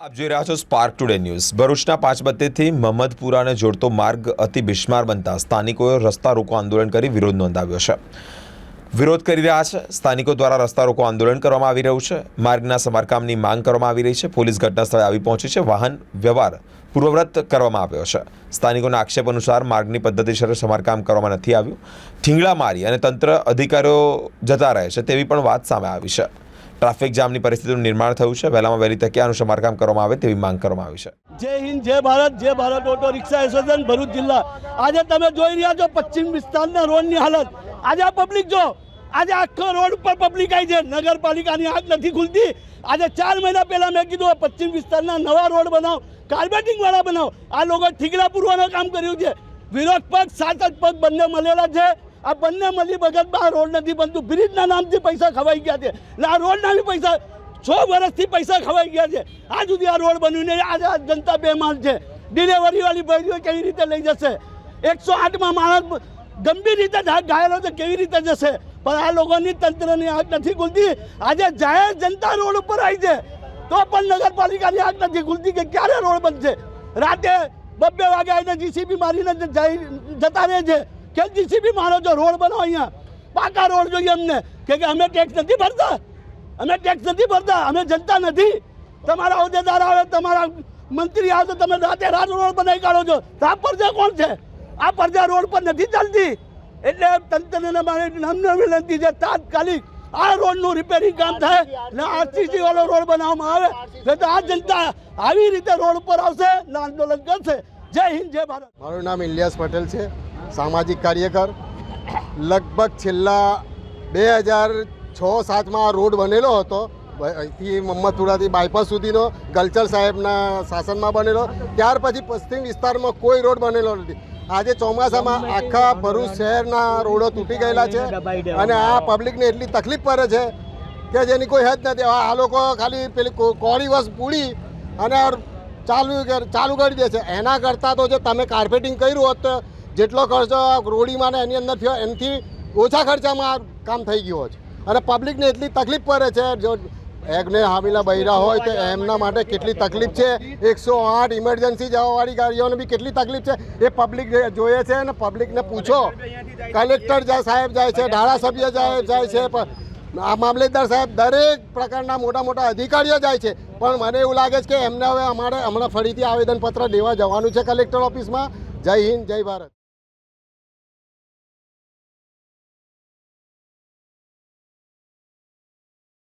આપ જોઈ રહ્યા છો સ્પાર્ક ટુડે ન્યૂઝ ભરૂચના પાંચબત્તેથી મહમદપુરાને જોડતો માર્ગ અતિ બિસ્માર બનતા સ્થાનિકોએ રસ્તા રોકો આંદોલન કરી વિરોધ નોંધાવ્યો છે. વિરોધ કરી રહ્યા છે. સ્થાનિકો દ્વારા રસ્તા રોકો આંદોલન કરવામાં આવી રહ્યું છે. માર્ગના સમારકામની માંગ કરવામાં આવી રહી છે. પોલીસ ઘટના સ્થળે આવી પહોંચી છે. વાહન વ્યવહાર પૂર્વવ્રત કરવામાં આવ્યો છે. સ્થાનિકોના આક્ષેપ અનુસાર માર્ગની પદ્ધતિસર સમારકામ કરવામાં નથી આવ્યું. ઠીંગડા મારી અને તંત્ર અધિકારીઓ જતા રહે છે તેવી પણ વાત સામે આવી છે. ટ્રાફિક જામની પરિસ્થિતિનું નિર્માણ થયું છે. વહેલામાં વહેલી તકે આનું સમારકામ કરવામાં આવે તેવી માંગ કરવામાં આવી છે. જય હિન્દ, જય ભારત જય Bharat auto rickshaw association, Bharuch જિલ્લા. આજે તમે જોઈ રહ્યા છો પશ્ચિમ વિસ્તારના રોડની હાલત. આજે પબ્લિક જો, આજે આખો રોડ ઉપર પબ્લિક આવી છે. નગરપાલિકાની આગ નથી ખુલતી. આજે ચાર મહિના પહેલા મેં કીધું પશ્ચિમ વિસ્તારના નવા રોડ બનાવ કાર્બેટિંગ વાળા બનાવ. આ લોકો ઠીકડા પૂરવાનું કામ કર્યું છે. વિરોધ પક્ષ સાત જ પગ બંને મળેલા છે. આ બંને મળી ભગતમાં રોડ નથી બનતું. બ્રિજના નામથી પૈસા ખવાઈ ગયા છે. એટલે આ રોડના બી પૈસા છ વર્ષથી પૈસા ખવાઈ ગયા છે. આ સુધી આ રોડ બન્યું નહીં. આજે આ જનતા બેમાન છે. ડિલેવરીવાળી ભાઈઓ કેવી રીતે લઈ જશે? એકસો આઠમાં માણસ ગંભીર રીતે ઘાયલો તો કેવી રીતે જશે? પણ આ લોકોની તંત્રની આંખ નથી ખુલતી. આજે જાહેર જનતા રોડ ઉપર આવી છે. તો પણ નગરપાલિકાની આંખ નથી ખુલતી કે ક્યારે રોડ બનશે? રાતે બબ્બે વાગે આવીને જીસીબી મારીને જતા રહે છે. કે જીસીબી મારો છો રોડ બનાવો અહીંયા. પાકા રોડ જોઈએ અમને. કે અમે ટેક્સ નથી ભરતા? અમે ટેક્સ નથી ભરતા? અમે જનતા નથી. તમારા હોદ્દેદાર આવે, તમારા મંત્રી આવે તો તમે રાતે રાત રોડ બનાવી કાઢો છો. તો આ પરજા કોણ છે? આ પરજા રોડ પર નથી ચાલતી. એટલે તંત્રને મારી નમ્ર વિનંતી છે, તાત્કાલિક આ રોડનું રિપેરિંગ કામ થાય ને આરસીસી વાળો રોડ બનાવવામાં આવે. ને તો આ જનતા આવી રીતે રોડ ઉપર આવશે ને આંદોલન કરશે. જય હિન્દ, જય ભારત. મારું નામ ઇલિયાસ પટેલ છે. સામાજિક કાર્યકર. લગભગ છેલ્લા બે હજાર છ સાતમાં રોડ બનેલો હતો. અહીંથી મમ્મદપુરાથી બાયપાસ સુધીનો ગલચર સાહેબના શાસનમાં બનેલો. ત્યાર પછી પશ્ચિમ વિસ્તારમાં કોઈ રોડ બનેલો નથી. આજે ચોમાસામાં આખા ભરૂચ શહેરના રોડો તૂટી ગયેલા છે અને આ પબ્લિકને એટલી તકલીફ પડે છે કે જેની કોઈ હદ નથી. આ લોકો ખાલી પેલી કોળી વસ પૂડી અને ચાલુ ચાલુ કરી દે છે. એના કરતાં તો જો તમે કાર્પેટિંગ કર્યું હોત જેટલો ખર્ચો રોડીમાં ને એની અંદર થયો, એનાથી ઓછા ખર્ચામાં કામ થઈ ગયું છે. અને પબ્લિકને એટલી તકલીફ પડે છે, જો એગને હામીલા બૈરા હોય તો એમના માટે કેટલી તકલીફ છે? એકસો આઠ ઇમરજન્સી જવાવાળી ગાડીઓને બી કેટલી તકલીફ છે? એ પબ્લિક જોઈએ છે અને પબ્લિકને પૂછો. કલેક્ટર સાહેબ જાય છે, ધારાસભ્ય જાય જાય છે આ મામલેદાર સાહેબ દરેક પ્રકારના મોટા મોટા અધિકારીઓ જાય છે. પણ મને એવું લાગે છે કે એમને હવે અમારે હમણાં ફરીથી આવેદનપત્ર દેવા જવાનું છે કલેક્ટર ઓફિસમાં જય હિન્દ, જય ભારત.